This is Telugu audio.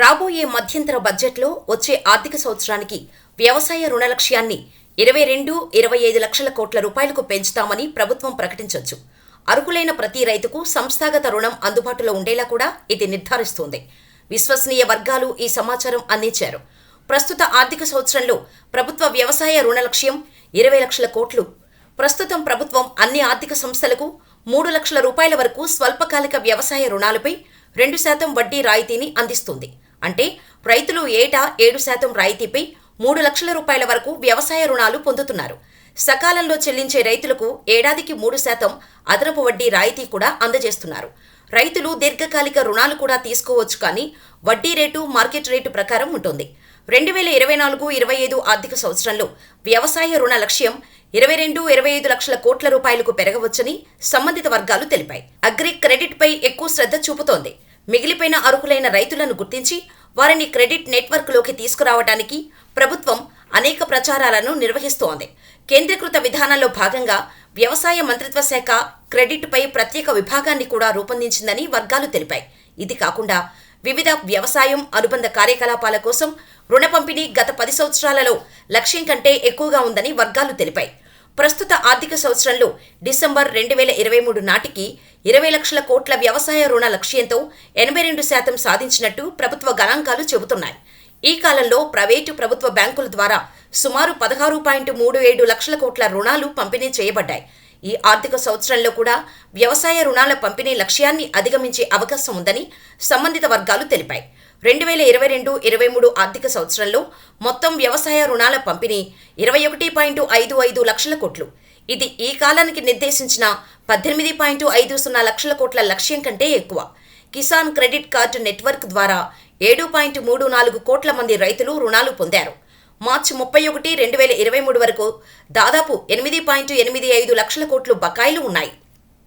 రాబోయే మధ్యంతర బడ్జెట్లో వచ్చే ఆర్థిక సంవత్సరానికి వ్యవసాయ రుణ లక్ష్యాన్ని ఇరవై రెండు ఇరవై ఐదు లక్షల కోట్ల రూపాయలకు పెంచుతామని ప్రభుత్వం ప్రకటించొచ్చు. అర్హులైన ప్రతి రైతుకు సంస్థాగత రుణం అందుబాటులో ఉండేలా కూడా ఇది నిర్ధారిస్తోంది. విశ్వసనీయ వర్గాలు ఈ సమాచారం అందించారు. ప్రస్తుత ఆర్థిక సంవత్సరంలో ప్రభుత్వ వ్యవసాయ రుణ లక్ష్యం ఇరవై లక్షల కోట్లు. ప్రస్తుతం ప్రభుత్వం అన్ని ఆర్థిక సంస్థలకు మూడు లక్షల రూపాయల వరకు స్వల్పకాలిక వ్యవసాయ రుణాలపై రెండు శాతం వడ్డీ రాయితీని అందిస్తుంది. అంటే రైతులు ఏటా ఏడు శాతం రాయితీపై మూడు లక్షల రూపాయల వరకు వ్యవసాయ రుణాలు పొందుతున్నారు. సకాలంలో చెల్లించే రైతులకు ఏడాదికి మూడు శాతం అదనపు వడ్డీ రాయితీ కూడా అందజేస్తున్నారు. రైతులు దీర్ఘకాలిక రుణాలు కూడా తీసుకోవచ్చు కానీ వడ్డీ రేటు మార్కెట్ రేటు ప్రకారం ఉంటుంది. రెండు వేల ఇరవై నాలుగు ఇరవై ఐదు ఆర్థిక సంవత్సరంలో వ్యవసాయ రుణ లక్ష్యం ఇరవై రెండు ఇరవై ఐదు లక్షల కోట్ల రూపాయలకు పెరగవచ్చని సంబంధిత వర్గాలు తెలిపాయి. అగ్రి క్రెడిట్ పై ఎక్కువ శ్రద్ధ చూపుతోంది. మిగిలిపోయిన అర్హులైన రైతులను గుర్తించి వారిని క్రెడిట్ నెట్వర్క్లోకి తీసుకురావడానికి ప్రభుత్వం అనేక ప్రచారాలను నిర్వహిస్తోంది. కేంద్రీకృత విధానంలో భాగంగా వ్యవసాయ మంత్రిత్వ శాఖ క్రెడిట్పై ప్రత్యేక విభాగాన్ని కూడా రూపొందించిందని వర్గాలు తెలిపాయి. ఇది కాకుండా వివిధ వ్యవసాయం అనుబంధ కార్యకలాపాల కోసం రుణ పంపిణీ గత పది సంవత్సరాలలో లక్ష్యం కంటే ఎక్కువగా ఉందని వర్గాలు తెలిపాయి. ప్రస్తుత ఆర్థిక సంవత్సరంలో డిసెంబర్ రెండు వేల ఇరవై మూడు నాటికి ఇరవై లక్షల కోట్ల వ్యవసాయ రుణ లక్ష్యంతో ఎనభై రెండు శాతం సాధించినట్టు ప్రభుత్వ గణాంకాలు చెబుతున్నాయి. ఈ కాలంలో ప్రైవేటు ప్రభుత్వ బ్యాంకుల ద్వారా సుమారు పదహారు పాయింట్ మూడు ఏడు లక్షల కోట్ల రుణాలు పంపిణీ చేయబడ్డాయి. ఈ ఆర్థిక సంవత్సరంలో కూడా వ్యవసాయ రుణాల పంపిణీ లక్ష్యాన్ని అధిగమించే అవకాశం ఉందని సంబంధిత వర్గాలు తెలిపాయి. రెండు వేల ఇరవై రెండు ఇరవై మూడు ఆర్థిక సంవత్సరంలో మొత్తం వ్యవసాయ రుణాల పంపిణీ ఇరవై ఒకటి పాయింట్ ఐదు ఐదు లక్షల కోట్లు. ఇది ఈ కాలానికి నిర్దేశించిన పద్దెనిమిది పాయింట్ ఐదు సున్నా లక్షల కోట్ల లక్ష్యం కంటే ఎక్కువ. కిసాన్ క్రెడిట్ కార్డు నెట్వర్క్ ద్వారా ఏడు పాయింట్ మూడు నాలుగు కోట్ల మంది రైతులు రుణాలు పొందారు. మార్చి ముప్పై ఒకటి రెండు వేల ఇరవై మూడు వరకు దాదాపు ఎనిమిది పాయింట్ ఎనిమిది ఐదు లక్షల కోట్లు బకాయిలు ఉన్నాయి.